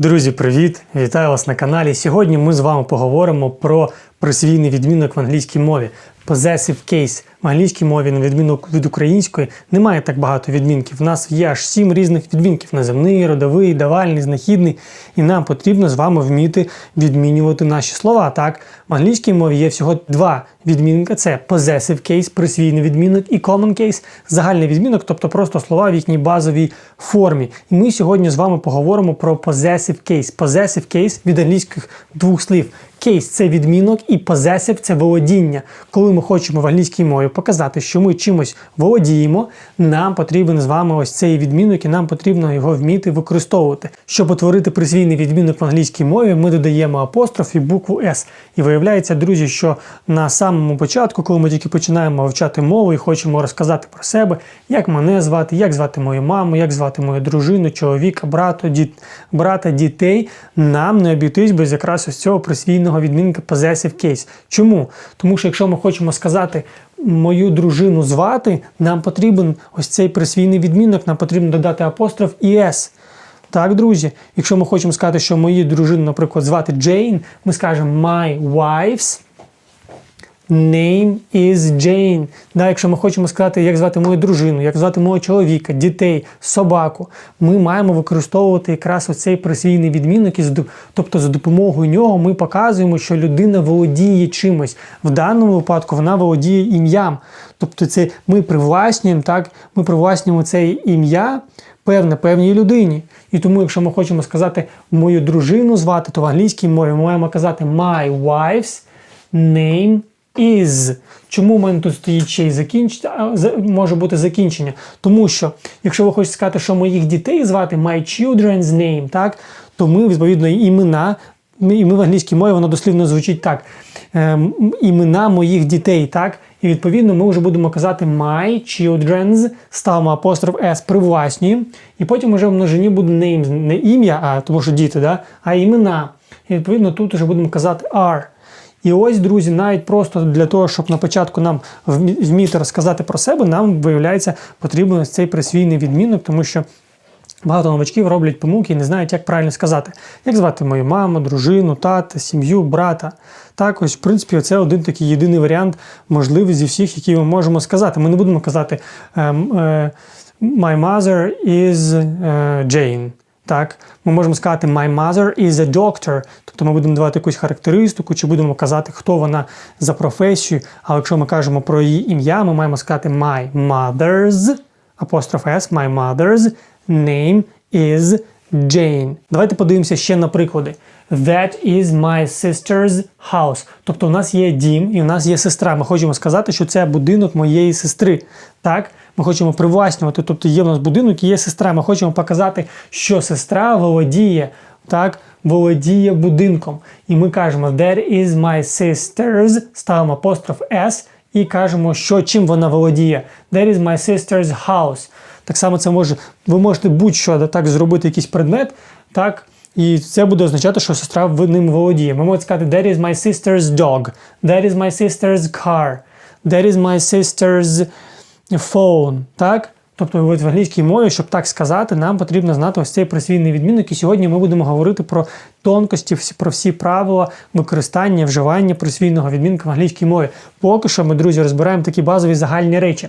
Друзі, привіт! Вітаю вас на каналі. Сьогодні ми з вами поговоримо про присвійний відмінок в англійській мові. Possessive case. В англійській мові, на відміну від української, немає так багато відмінків. У нас є аж сім різних відмінків: наземний, родовий, давальний, знахідний. І нам потрібно з вами вміти відмінювати наші слова. Так, в англійській мові є всього два відмінка: це possessive case, присвійний відмінок, і common case загальний відмінок, тобто просто слова в їхній базовій формі. І ми сьогодні з вами поговоримо про possessive case. Possessive case від англійських двох слів. Кейс це відмінок і possessive – це володіння. Коли ми хочемо в англійській мові показати, що ми чимось володіємо, нам потрібен з вами ось цей відмінок, і нам потрібно його вміти використовувати. Щоб утворити присвійний відмінок в англійській мові, ми додаємо апостроф і букву S. І виявляється, друзі, що на самому початку, коли ми тільки починаємо вивчати мову і хочемо розказати про себе, як мене звати, як звати мою маму, як звати мою дружину, чоловіка, брата, діт... брата, дітей, нам не обійтись без якраз ось цього присвійного відмінка possessive case. Чому? Тому що якщо ми хочемо сказати мою дружину звати, нам потрібен ось цей присвійний відмінок, нам потрібно додати апостроф і S. Так, друзі, якщо ми хочемо сказати, що мою дружину, наприклад, звати Джейн, ми скажемо my wife's name is Jane. Да, якщо ми хочемо сказати, як звати мою дружину, як звати мого чоловіка, дітей, собаку, ми маємо використовувати якраз оцей присвійний відмінок, тобто за допомогою нього ми показуємо, що людина володіє чимось. В даному випадку вона володіє ім'ям. Тобто це ми привласнюємо, так, ми привласнюємо це ім'я певне певній людині. І тому, якщо ми хочемо сказати мою дружину звати, то в англійській мові ми маємо казати my wife's name is. Чому в мене тут стоїть ще й закінчення, може бути закінчення? Тому що, якщо ви хочете сказати, що моїх дітей звати my children's name, так, то ми, відповідно, імена, і ми в англійській мові воно дослівно звучить так. Ем, імена моїх дітей, так? І відповідно ми вже будемо казати my children's, ставимо апостроф S, привласнюємо, і потім вже в множині буде names, не ім'я, а тому що діти, да? а імена. І відповідно тут вже будемо казати are. І ось, друзі, навіть просто для того, щоб на початку нам вміти розказати про себе, нам виявляється потрібен цей присвійний відмінок, тому що багато новачків роблять помилки і не знають, як правильно сказати. Як звати мою маму, дружину, тата, сім'ю, брата. Так, ось, в принципі, це один такий єдиний варіант можливий зі всіх, які ми можемо сказати. Ми не будемо казати ем, е, My mother is е, Jane. Так, ми можемо сказати My mother is a doctor. Тобто ми будемо давати якусь характеристику, чи будемо казати, хто вона за професію. Але якщо ми кажемо про її ім'я, ми маємо сказати My mother's, апостроф S, My mother's name is Jane. Давайте подивимося ще на приклади. That is my sister's house. Тобто у нас є дім і у нас є сестра. Ми хочемо сказати, що це будинок моєї сестри. Так? Ми хочемо привласнювати, тобто є в нас будинок і є сестра. Ми хочемо показати, що сестра володіє, так, володіє будинком. І ми кажемо That is my sister's, ставимо апостроф S і кажемо, що чим вона володіє. That is my sister's house. Так само це може, ви можете будь-що так зробити якийсь предмет, так, і це буде означати, що сестра ним володіє. Ми можемо сказати That is my sister's dog, That is my sister's car, That is my sister's phone. Так? Тобто в англійській мові, щоб так сказати, нам потрібно знати ось цей присвійний відмінок. І сьогодні ми будемо говорити про тонкості, про всі правила використання, вживання присвійного відмінка в англійській мові. Поки що ми, друзі, розбираємо такі базові загальні речі.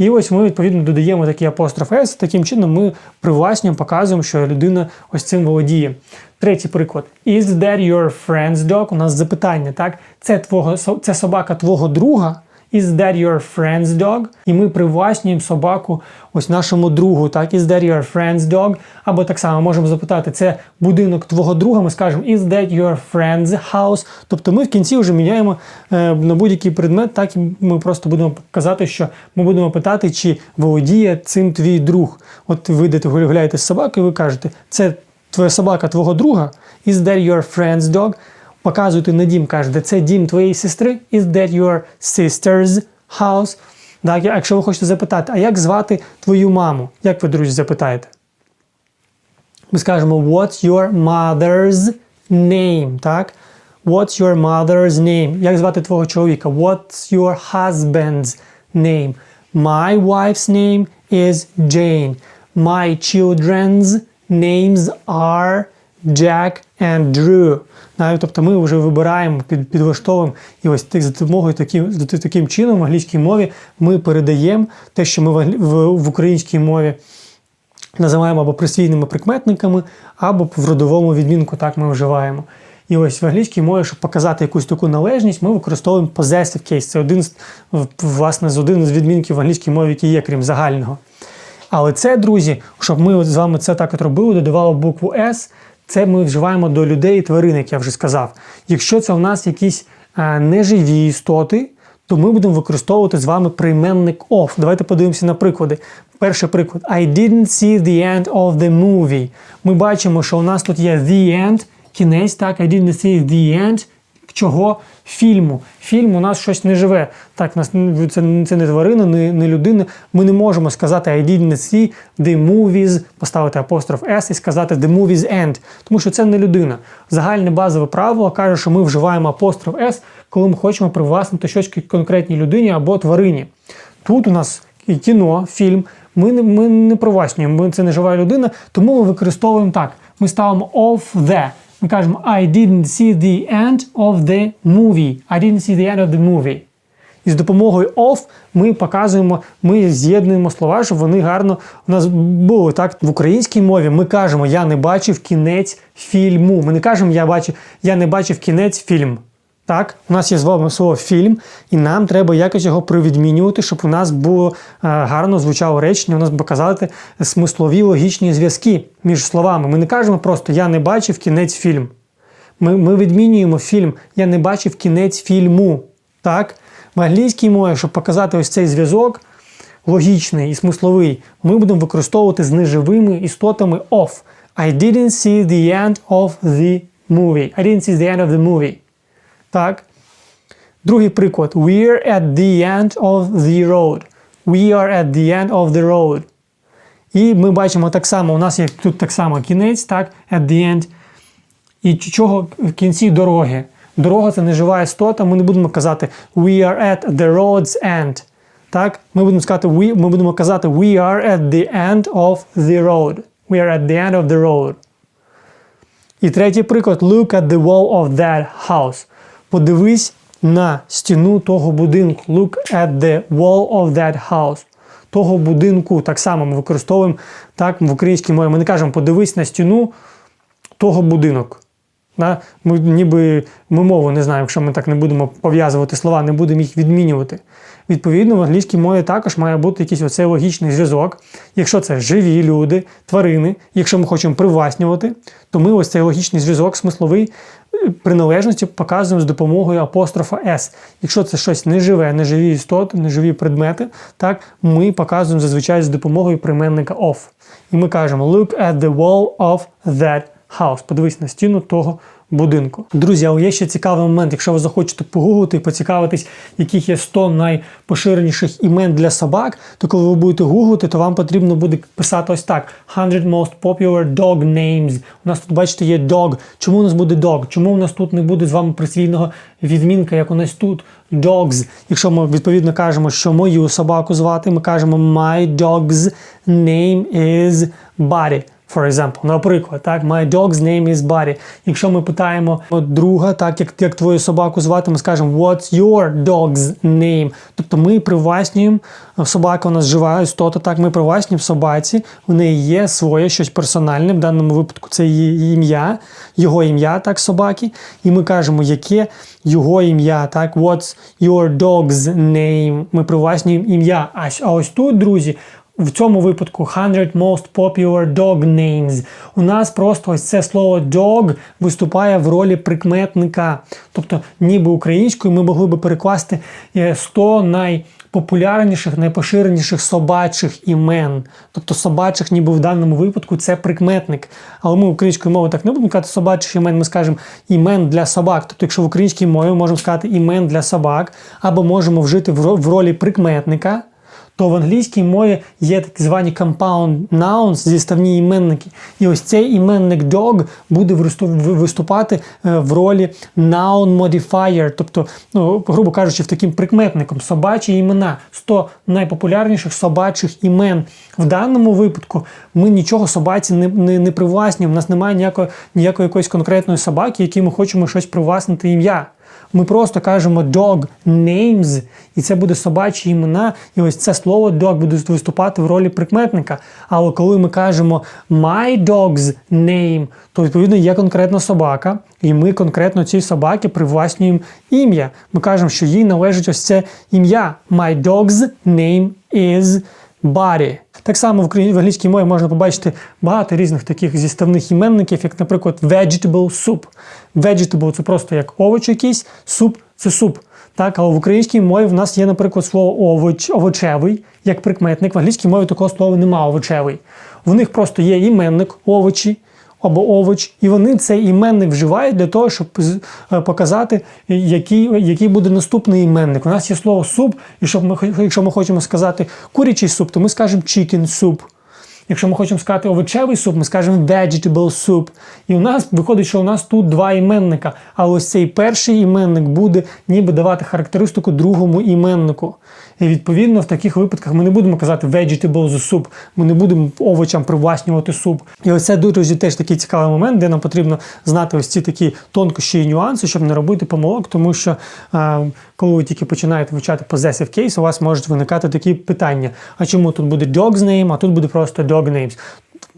І ось ми відповідно додаємо такий апостроф S, таким чином ми привласнюємо, показуємо, що людина ось цим володіє. Третій приклад. Is that your friend's dog? У нас запитання, так? Це твого це собака твого друга. Is that your friend's dog? І ми привласнюємо собаку ось нашому другу, так? Is that your friend's dog? Або так само можемо запитати, це будинок твого друга, ми скажемо Is that your friend's house? Тобто ми в кінці вже міняємо е, на будь-який предмет, так і ми просто будемо казати, що ми будемо питати, чи володіє цим твій друг. От ви йдете гуляєте з собакою, ви кажете, це твоя собака твого друга? Is that your friend's dog? Показуєте на дім, кажете, це дім твоєї сестри? Is that your sister's house? Так, якщо ви хочете запитати, а як звати твою маму? Як ви, друзі, запитаєте? Ми скажемо What's your mother's name? Так? What's your mother's name? Як звати твого чоловіка? What's your husband's name? My wife's name is Jane. My children's names are Jack and Drew. Тобто ми вже вибираємо, під, підлаштовуємо, і ось за допомогою таким, таким чином в англійській мові ми передаємо те, що ми в, в, в українській мові називаємо або присвійними прикметниками, або в родовому відмінку так ми вживаємо. І ось в англійській мові, щоб показати якусь таку належність, ми використовуємо possessive case. Це один з власне з один з відмінків в англійській мові, який є, крім загального. Але це, друзі, щоб ми з вами це так от робили, додавали букву S, це ми вживаємо до людей і тварин, як я вже сказав. Якщо це у нас якісь е, неживі істоти, то ми будемо використовувати з вами прийменник of. Давайте подивимося на приклади. Перший приклад. I didn't see the end of the movie. Ми бачимо, що у нас тут є the end, кінець, так, I didn't see the end. Чого? Фільму. Фільм у нас щось не живе. Так, нас це, це не тварина, не, не людина. Ми не можемо сказати I didn't see the movies, поставити апостроф S і сказати the movies end, тому що це не людина. Загальне базове правило каже, що ми вживаємо апостроф S, коли ми хочемо привласнити щось конкретній людині або тварині. Тут у нас і кіно, фільм. Ми не, ми не привласнюємо, ми, це не жива людина, тому ми використовуємо так. Ми ставимо of the. Ми кажемо I didn't see the end of the movie. I didn't see the end of the movie. І з допомогою of ми показуємо, ми з'єднуємо слова, щоб вони гарно у нас були так в українській мові. Ми кажемо Я не бачив кінець фільму. Ми не кажемо Я бачив, я не бачив кінець фільм. Так, у нас є з вами слово фільм, і нам треба якось його привідмінювати, щоб у нас було е, гарно звучало речення, у нас показати смислові логічні зв'язки між словами. Ми не кажемо просто Я не бачив кінець фільм. Ми, ми відмінюємо фільм Я не бачив кінець фільму. Так? В англійській мові, щоб показати ось цей зв'язок логічний і смисловий, ми будемо використовувати з неживими істотами of. I didn't see the end of the movie. I didn't see the end of the movie. Так. Другий приклад. We're at the end of the road. We are at the end of the road. І ми бачимо так само, у нас є тут так само кінець, так, at the end. І чого в кінці дороги? Дорога це не жива істота, ми не будемо казати we are at the road's end. Так? Ми будемо сказати, we, ми будемо казати we are at the end of the road. We are at the end of the road. І третій приклад look at the wall of that house. Подивись на стіну того будинку. Look at the wall of that house. Того будинку так само ми використовуємо так в українській мові. Ми не кажемо подивись на стіну того будинок. Ми ніби ми мову не знаємо, якщо ми так не будемо пов'язувати слова, не будемо їх відмінювати. Відповідно, в англійській мові також має бути якийсь оцей логічний зв'язок. Якщо це живі люди, тварини, якщо ми хочемо привласнювати, то ми ось цей логічний зв'язок смисловий приналежності показуємо з допомогою апострофа S. Якщо це щось неживе, неживі істоти, неживі предмети, так ми показуємо зазвичай з допомогою прийменника of. І ми кажемо look at the wall of that house. Подивись на стіну того будинку. Друзі, але є ще цікавий момент. Якщо ви захочете погуглити і поцікавитись, яких є 100 найпоширеніших імен для собак, то коли ви будете гуглити, то вам потрібно буде писати ось так: 100 most popular dog names. У нас тут, бачите, є dog. Чому у нас буде dog? Чому у нас тут не буде з вами присвійного відмінка, як у нас тут dogs? Якщо ми відповідно кажемо, що мою собаку звати, ми кажемо my dog's name is Buddy. For example, наприклад, так, my dog's name is Buddy. Якщо ми питаємо друга, так як, як твою собаку звати, ми скажемо What's your dog's name? Тобто ми привласнюємо собака у нас жива істота, так ми привласнюємо собаці, в неї є своє щось персональне. В даному випадку це її ім'я, його ім'я, так, собаки. І ми кажемо, яке його ім'я, так, What's your dog's name? Ми привласнюємо ім'я. А ось тут, друзі. В цьому випадку 100 most popular dog names. У нас просто ось це слово dog виступає в ролі прикметника. Тобто, ніби українською ми могли би перекласти е, 100 найпопулярніших, найпоширеніших собачих імен. Тобто собачих, ніби в даному випадку, це прикметник. Але ми українською мовою так не будемо казати собачих імен, ми скажемо імен для собак. Тобто, якщо в українській мові можемо сказати імен для собак, або можемо вжити в ролі прикметника то в англійській мові є так звані compound nouns, зіставні іменники. І ось цей іменник dog буде виступати е, в ролі noun modifier, тобто, ну, грубо кажучи, в таким прикметником собачі імена, 100 найпопулярніших собачих імен. В даному випадку ми нічого собаці не, не, не привласнюємо. У нас немає ніякої, ніякої якоїсь конкретної собаки, якій ми хочемо щось привласнити ім'я. Ми просто кажемо dog names, і це буде собачі імена, і ось це слово dog буде виступати в ролі прикметника. Але коли ми кажемо my dog's name, то відповідно є конкретна собака, і ми конкретно цій собаці привласнюємо ім'я. Ми кажемо, що їй належить ось це ім'я. My dog's name is Барі. Так само в англійській мові можна побачити багато різних таких зіставних іменників, як, наприклад, vegetable soup. Vegetable – це просто як овоч якийсь, суп це суп. Так, але в українській мові в нас є, наприклад, слово овоч, овочевий, як прикметник. В англійській мові такого слова немає овочевий. В них просто є іменник овочі або овоч, і вони цей іменник вживають для того, щоб е, показати, який, який буде наступний іменник. У нас є слово суп, і щоб ми, якщо ми хочемо сказати курячий суп, то ми скажемо chicken soup. Якщо ми хочемо сказати овочевий суп, ми скажемо vegetable soup. І у нас виходить, що у нас тут два іменника. А ось цей перший іменник буде ніби давати характеристику другому іменнику. І відповідно в таких випадках ми не будемо казати vegetable soup, ми не будемо овочам привласнювати суп. І ось це друзі, теж такий цікавий момент, де нам потрібно знати ось ці такі тонкощі і нюанси, щоб не робити помилок, тому що е, коли ви тільки починаєте вивчати possessive case, у вас можуть виникати такі питання: а чому тут буде dog's name, а тут буде просто dog names?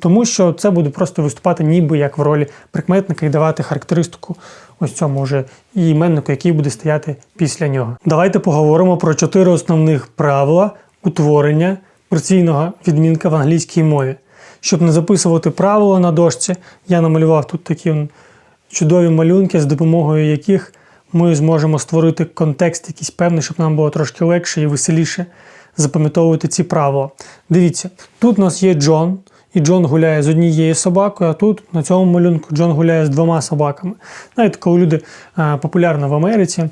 Тому що це буде просто виступати ніби як в ролі прикметника і давати характеристику ось цьому вже іменнику, який буде стояти після нього. Давайте поговоримо про чотири основних правила утворення праційного відмінка в англійській мові. Щоб не записувати правила на дошці, я намалював тут такі чудові малюнки, з допомогою яких ми зможемо створити контекст якийсь певний, щоб нам було трошки легше і веселіше запам'ятовувати ці правила. Дивіться, тут у нас є Джон, і Джон гуляє з однією собакою, а тут на цьому малюнку Джон гуляє з двома собаками. Знаєте, коли люди а, популярно в Америці,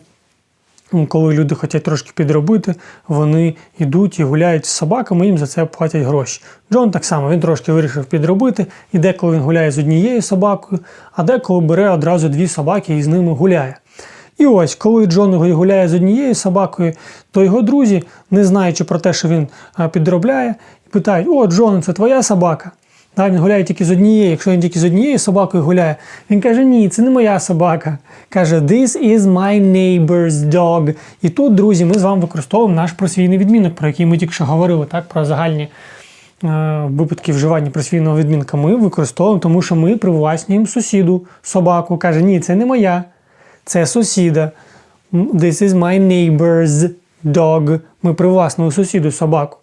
коли люди хочуть трошки підробити, вони йдуть і гуляють з собаками, їм за це платять гроші. Джон так само він трошки вирішив підробити, і деколи він гуляє з однією собакою, а деколи бере одразу дві собаки і з ними гуляє. І ось, коли Джон гуляє з однією собакою, то його друзі, не знаючи про те, що він підробляє, питають: О, Джон, це твоя собака. Так, він гуляє тільки з однією. Якщо він тільки з однією собакою гуляє, він каже: Ні, це не моя собака. Каже, This is my neighbor's dog. І тут, друзі, ми з вами використовуємо наш просвійний відмінок, про який ми тільки що говорили, так, про загальні е, випадки вживання просвійного відмінка. Ми використовуємо, тому що ми привласнюємо сусіду собаку. Каже, ні, це не моя, це сусіда. This is my neighbor's dog. Ми привласнили сусіду собаку.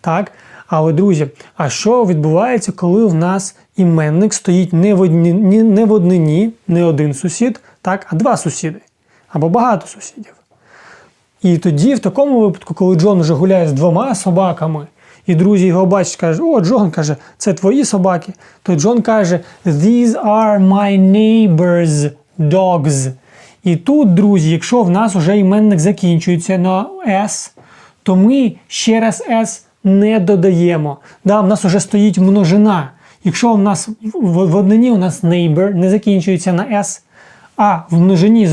Так? Але, друзі, а що відбувається, коли в нас іменник стоїть не в одні, не в однині, не один сусід, так, а два сусіди або багато сусідів. І тоді, в такому випадку, коли Джон вже гуляє з двома собаками, і друзі його бачать, кажуть, о, Джон каже, це твої собаки. То Джон каже, These are my neighbor's dogs. І тут, друзі, якщо в нас вже іменник закінчується на S, то ми ще раз S не додаємо. Да, в нас вже стоїть множина. Якщо в нас в, однині у нас neighbor не закінчується на S, а в множині,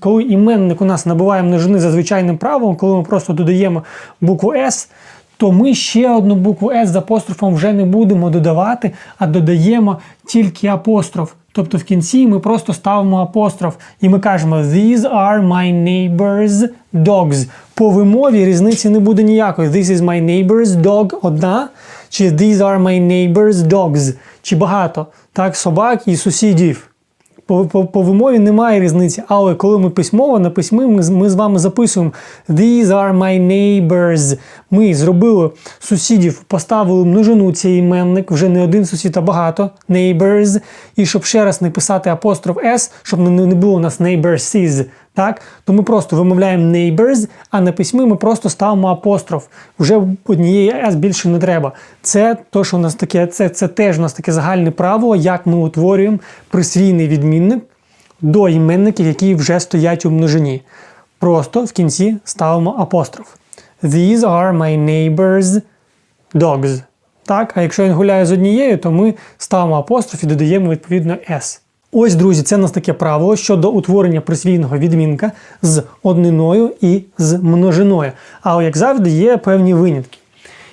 коли іменник у нас набуває множини за звичайним правилом, коли ми просто додаємо букву S, то ми ще одну букву S з апострофом вже не будемо додавати, а додаємо тільки апостроф. Тобто в кінці ми просто ставимо апостроф і ми кажемо These are my neighbor's dogs. По вимові різниці не буде ніякої. This is my neighbor's dog одна, чи These are my neighbor's dogs, чи багато. Так, собак і сусідів. По, по, по вимові немає різниці, але коли ми письмово на письмі, ми, ми з вами записуємо These are my neighbors. Ми зробили сусідів, поставили множину цей іменник, вже не один сусід, а багато neighbors. І щоб ще раз не писати апостроф S, щоб не, не було у нас neighborses, так? То ми просто вимовляємо neighbors, а на письмі ми просто ставимо апостроф. Вже однієї S більше не треба. Це то, що у нас таке, це, це теж у нас таке загальне правило, як ми утворюємо присвійний відмінник до іменників, які вже стоять у множині. Просто в кінці ставимо апостроф. These are my neighbors dogs. Так, а якщо він гуляє з однією, то ми ставимо апостроф і додаємо відповідно S. Ось, друзі, це у нас таке правило щодо утворення присвійного відмінка з одниною і з множиною. Але, як завжди, є певні винятки.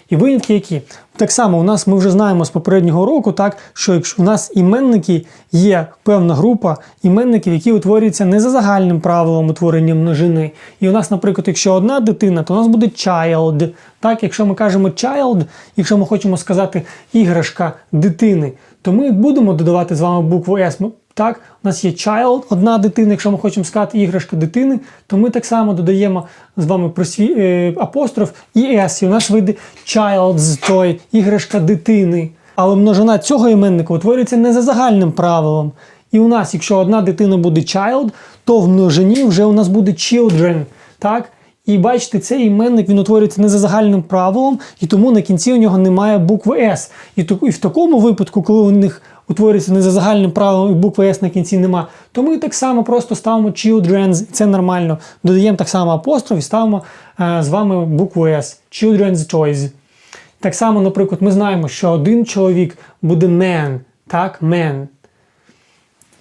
І винятки які? Так само у нас ми вже знаємо з попереднього року, так, що якщо у нас іменники є певна група іменників, які утворюються не за загальним правилом утворення множини. І у нас, наприклад, якщо одна дитина, то у нас буде child. Так, якщо ми кажемо child, якщо ми хочемо сказати іграшка дитини, то ми будемо додавати з вами букву S. Так, у нас є child, одна дитина. Якщо ми хочемо сказати іграшка дитини, то ми так само додаємо з вами просві... е, апостроф і S. І у нас вийде child's toy, іграшка дитини. Але множина цього іменника утворюється не за загальним правилом. І у нас, якщо одна дитина буде child, то в множині вже у нас буде children. Так? І бачите, цей іменник він утворюється не за загальним правилом, і тому на кінці у нього немає букви S. І в такому випадку, коли у них утворюється не за загальним правилом і букви S на кінці нема, то ми так само просто ставимо children's, це нормально. Додаємо так само апостроф і ставимо е, з вами букву S. Children's toys. Так само, наприклад, ми знаємо, що один чоловік буде man, так, man.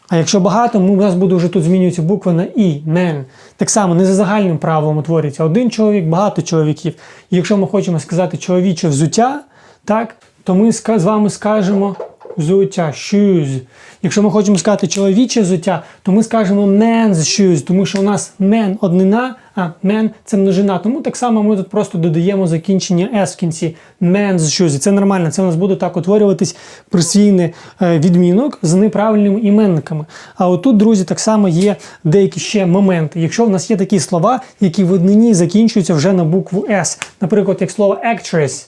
А якщо багато, у нас буде вже тут змінюється буква на і, мен. Так само не за загальним правилом утворюється один чоловік, багато чоловіків. І якщо ми хочемо сказати чоловіче взуття, так, то ми з вами скажемо взуття, shoes. Якщо ми хочемо сказати чоловіче взуття, то ми скажемо men's shoes, тому що у нас men однина, а men це множина. Тому так само ми тут просто додаємо закінчення s в кінці. Men's shoes. І це нормально. Це у нас буде так утворюватись присвійний е, відмінок з неправильними іменниками. А отут, друзі, так само є деякі ще моменти. Якщо в нас є такі слова, які в однині закінчуються вже на букву S, наприклад, як слово actress,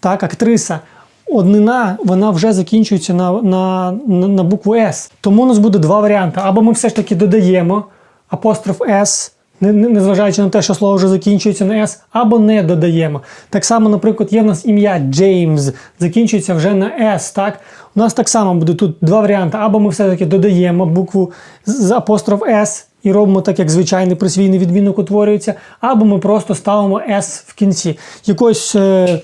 так, актриса. Однина вона вже закінчується на, на, на, букву S. Тому у нас буде два варіанти. Або ми все ж таки додаємо апостроф не- незважаючи на те, що слово вже закінчується на S, або не додаємо. Так само, наприклад, є в нас ім'я Джеймс, закінчується вже на S. Так? У нас так само буде тут два варіанти. Або ми все-таки додаємо букву з апостроф S і робимо так, як звичайний присвійний відмінок утворюється, або ми просто ставимо S в кінці. Якось. Е-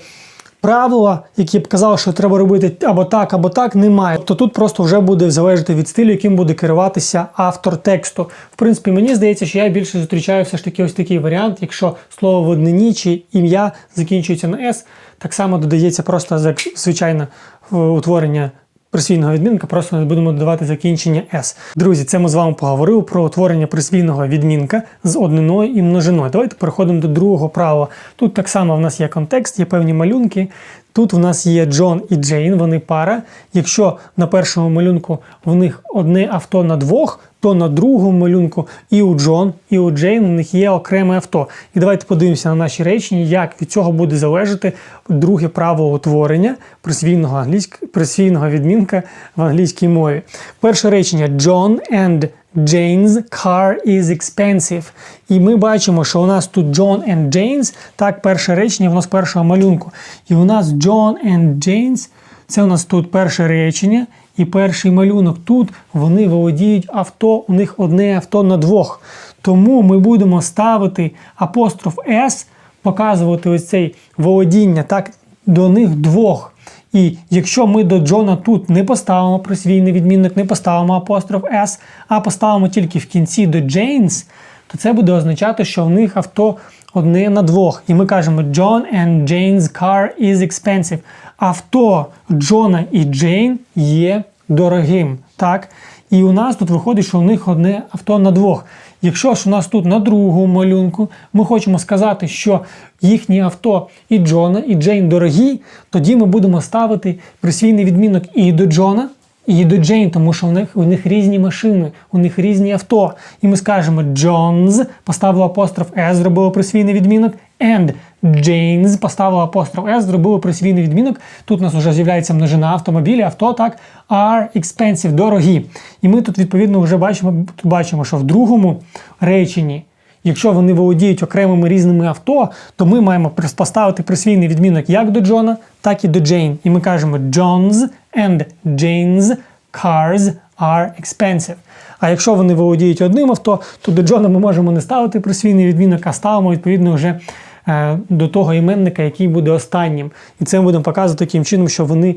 правила, які б казали, що треба робити або так, або так, немає. То тут просто вже буде залежати від стилю, яким буде керуватися автор тексту. В принципі, мені здається, що я більше зустрічаю все ж таки ось такий варіант, якщо слово в однині чи ім'я закінчується на С, так само додається просто як звичайне утворення. Присвійного відмінка, просто не будемо додавати закінчення S. Друзі, це ми з вами поговорили про утворення присвійного відмінка з одниною і множиною. Давайте переходимо до другого правила. Тут так само в нас є контекст, є певні малюнки. Тут в нас є Джон і Джейн, вони пара. Якщо на першому малюнку в них одне авто на двох, то на другому малюнку і у Джон, і у Джейн у них є окреме авто. І давайте подивимося на наші речення, як від цього буде залежати друге правило утворення присвійного, англійськ... присвійного відмінка в англійській мові. Перше речення John and Jane's car is expensive. І ми бачимо, що у нас тут John and Jane's, так, перше речення у нас першого малюнку. І у нас John and Jane's, це у нас тут перше речення. І перший малюнок тут вони володіють авто, у них одне авто на двох. Тому ми будемо ставити апостроф S, показувати ось цей володіння так, до них двох. І якщо ми до Джона тут не поставимо присвійний відмінник, не поставимо апостроф S, а поставимо тільки в кінці до Jane's, то це буде означати, що в них авто одне на двох. І ми кажемо John and Jane's car is expensive. Авто Джона і Джейн є дорогим. Так? І у нас тут виходить, що у них одне авто на двох. Якщо ж у нас тут на другому малюнку ми хочемо сказати, що їхні авто і Джона, і Джейн дорогі, тоді ми будемо ставити присвійний відмінок і до Джона, і до Джейн, тому що у них, у них різні машини, у них різні авто. І ми скажемо John's, поставили апостроф S, зробили присвійний відмінок, and Jane's, поставили апостроф S, зробили присвійний відмінок. Тут у нас вже з'являється множина автомобілі, авто так, are expensive, дорогі. І ми тут відповідно вже бачимо, бачимо, що в другому реченні. Якщо вони володіють окремими різними авто, то ми маємо поставити присвійний відмінок як до Джона, так і до Джейн. І ми кажемо John's and Jane's cars are expensive. А якщо вони володіють одним авто, то до Джона ми можемо не ставити присвійний відмінок, а ставимо відповідно вже е, до того іменника, який буде останнім. І це ми будемо показувати таким чином, що вони.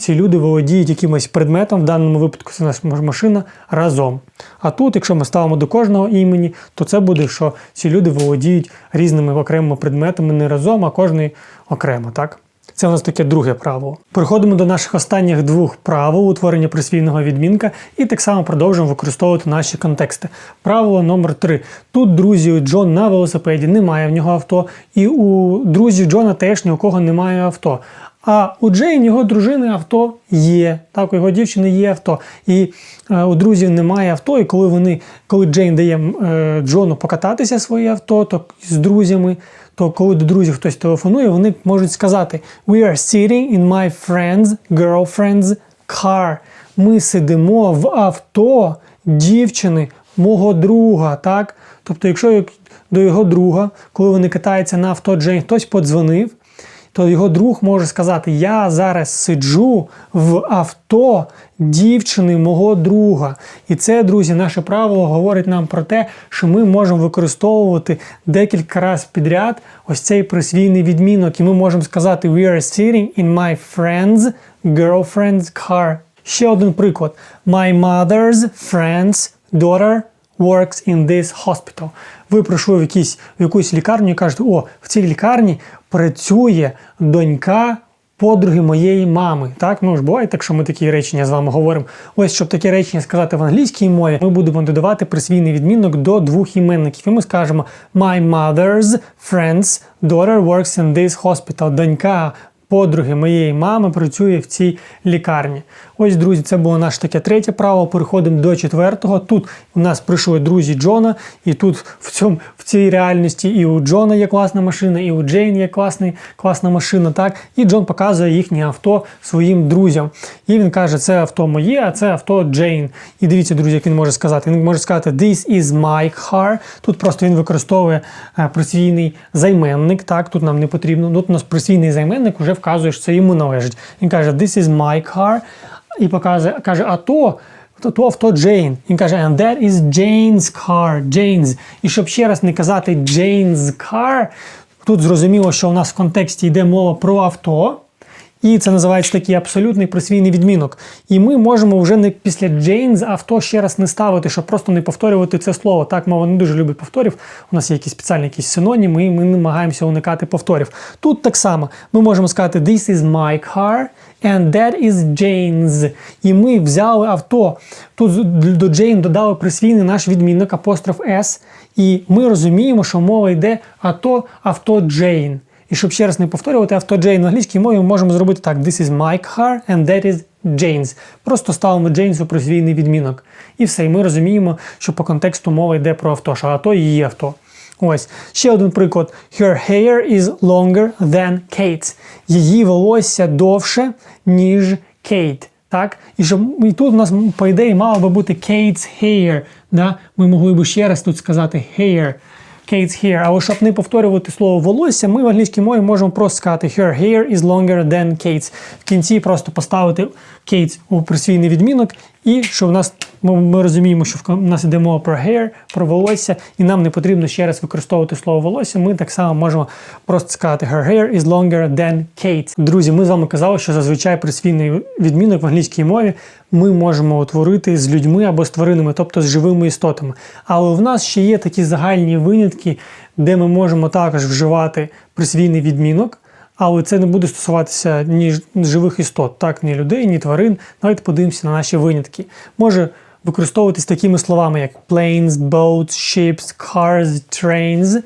Ці люди володіють якимось предметом, в даному випадку це наша машина разом. А тут, якщо ми ставимо до кожного імені, то це буде, що ці люди володіють різними окремими предметами не разом, а кожний окремо. так? Це у нас таке друге правило. Переходимо до наших останніх двох правил утворення присвійного відмінка і так само продовжуємо використовувати наші контексти. Правило номер 3 Тут друзі Джон на велосипеді немає в нього авто, і у друзів Джона теж ні у кого немає авто. А у Джейн його дружини авто є. Так, у його дівчини є авто. І е, у друзів немає авто. І коли вони, коли Джейн дає е, Джону покататися своє авто, то з друзями, то коли до друзів хтось телефонує, вони можуть сказати: We are sitting in my friend's girlfriend's car. Ми сидимо в авто дівчини мого друга. так? Тобто, якщо до його друга, коли вони катаються на авто Джейн, хтось подзвонив то його друг може сказати: Я зараз сиджу в авто дівчини мого друга. І це, друзі, наше правило говорить нам про те, що ми можемо використовувати декілька разів підряд ось цей присвійний відмінок. І ми можемо сказати: We are sitting in my friend's girlfriend's car. Ще один приклад. My mother's friend's daughter works in this hospital. Ви прийшли в, якісь, в якусь лікарню і кажете, о, в цій лікарні працює донька подруги моєї мами. Так, ну ж буває так, що ми такі речення з вами говоримо. Ось, щоб такі речення сказати в англійській мові, ми будемо додавати присвійний відмінок до двох іменників. І ми скажемо My mother's friend's daughter works in this hospital. Донька подруги моєї мами працює в цій лікарні. Ось, друзі, це було наше таке третє право. Переходимо до четвертого. Тут у нас прийшли друзі Джона, і тут в цьому в цій реальності і у Джона є класна машина, і у Джейн є класний, класна машина. Так, і Джон показує їхнє авто своїм друзям. І він каже, це авто моє, а це авто Джейн. І дивіться, друзі, як він може сказати. Він може сказати This is my car. Тут просто він використовує е, присвійний займенник. Так, тут нам не потрібно. Тут у нас присвійний займенник вже вказує, що це йому належить. Він каже, This is my car і показує, каже, а то. То, то авто Джейн. Він каже, and that is Jane's car. Jane's. І щоб ще раз не казати Jane's car, тут зрозуміло, що у нас в контексті йде мова про авто. І це називається такий абсолютний присвійний відмінок. І ми можемо вже не після Jane's авто ще раз не ставити, щоб просто не повторювати це слово. Так, мова не дуже любить повторів. У нас є якісь спеціальні якісь синоніми, і ми намагаємося уникати повторів. Тут так само ми можемо сказати This is my car and that is Jane's. І ми взяли авто. Тут до Jane додали присвійний наш відмінок апостроф S. І ми розуміємо, що мова йде а авто Jane. І щоб ще раз не повторювати авто Jane на англійській мові, ми можемо зробити так: This is my car and that is Jane's. Просто ставимо Jane's у присвійний відмінок. І все. І ми розуміємо, що по контексту мова йде про авто, що авто її авто. Ось ще один приклад. Her hair is longer than Kate's. Її волосся довше, ніж Кейт. Так? І щоб і тут у нас, по ідеї, мало би бути Kate's hair. Да? Ми могли б ще раз тут сказати hair. Kate's hair. Але щоб не повторювати слово волосся, ми в англійській мові можемо просто сказати Her hair is longer than Kate's. В кінці просто поставити Kate's у присвійний відмінок, і що в нас ми розуміємо, що в нас йде мова про hair, про волосся, і нам не потрібно ще раз використовувати слово волосся. Ми так само можемо просто сказати Her hair is longer than Kate's. Друзі, ми з вами казали, що зазвичай присвійний відмінок в англійській мові ми можемо утворити з людьми або з тваринами, тобто з живими істотами. Але в нас ще є такі загальні винятки, де ми можемо також вживати присвійний відмінок. Але це не буде стосуватися ні живих істот, так, ні людей, ні тварин. Давайте подивимося на наші винятки. Може використовуватись такими словами, як planes, boats, ships, cars, trains.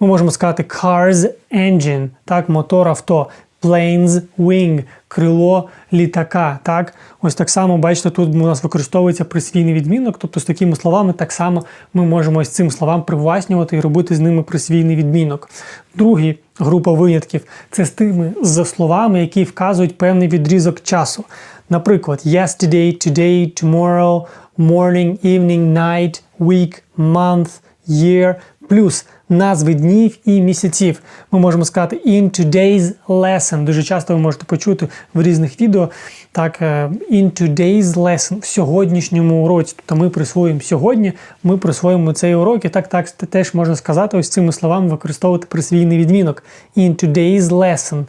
Ми можемо сказати cars engine, так, мотор авто, planes wing, крило літака. Так? Ось так само, бачите, тут у нас використовується присвійний відмінок, тобто з такими словами так само ми можемо ось цим словам привласнювати і робити з ними присвійний відмінок. Другі група винятків це з тими з словами, які вказують певний відрізок часу. Наприклад, yesterday, today, tomorrow, morning, evening, night, week, month, year, Плюс назви днів і місяців. Ми можемо сказати in today's lesson. Дуже часто ви можете почути в різних відео. Так, е, in today's lesson, в сьогоднішньому уроці. Тобто ми присвоїмо сьогодні, ми присвоїмо цей урок. І так, так теж можна сказати, ось цими словами використовувати присвійний відмінок. In today's lesson.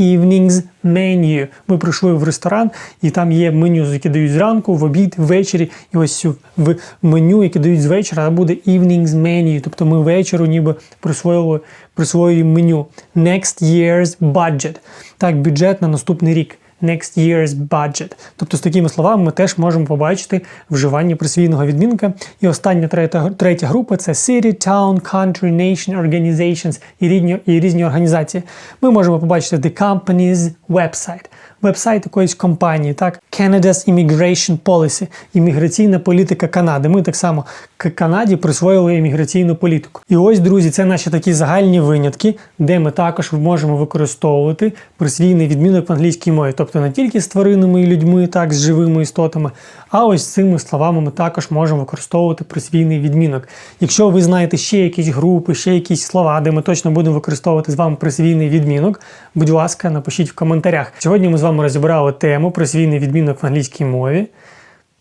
Evening's menu. Ми прийшли в ресторан, і там є меню, яке дають зранку, в обід, ввечері. І ось в меню, яке дають з вечора, буде evening's menu. Тобто ми вечору ніби присвоїли, присвоюємо меню. Next year's budget. Так, бюджет на наступний рік. Next year's budget. Тобто з такими словами ми теж можемо побачити вживання присвійного відмінка. І остання третя, третя група це City, Town, Country, Nation, Organizations і різні, і різні організації. Ми можемо побачити The Company's Website. Вебсайт якоїсь компанії, так, Canada's Immigration Policy, імміграційна політика Канади. Ми так само к Канаді присвоїли імміграційну політику. І ось, друзі, це наші такі загальні винятки, де ми також можемо використовувати присвійний відмінок в англійській мові, тобто не тільки з тваринами і людьми, так, з живими істотами, а ось цими словами ми також можемо використовувати присвійний відмінок. Якщо ви знаєте ще якісь групи, ще якісь слова, де ми точно будемо використовувати з вами присвійний відмінок, будь ласка, напишіть в коментарях. Сьогодні ми з вами розібрали тему присвійний відмінок в англійській мові.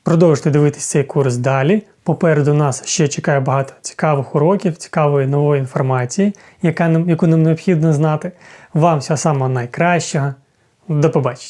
Продовжуйте дивитися цей курс далі. Попереду нас ще чекає багато цікавих уроків, цікавої нової інформації, яка нам, яку нам необхідно знати. Вам всього самого найкращого. До побачення!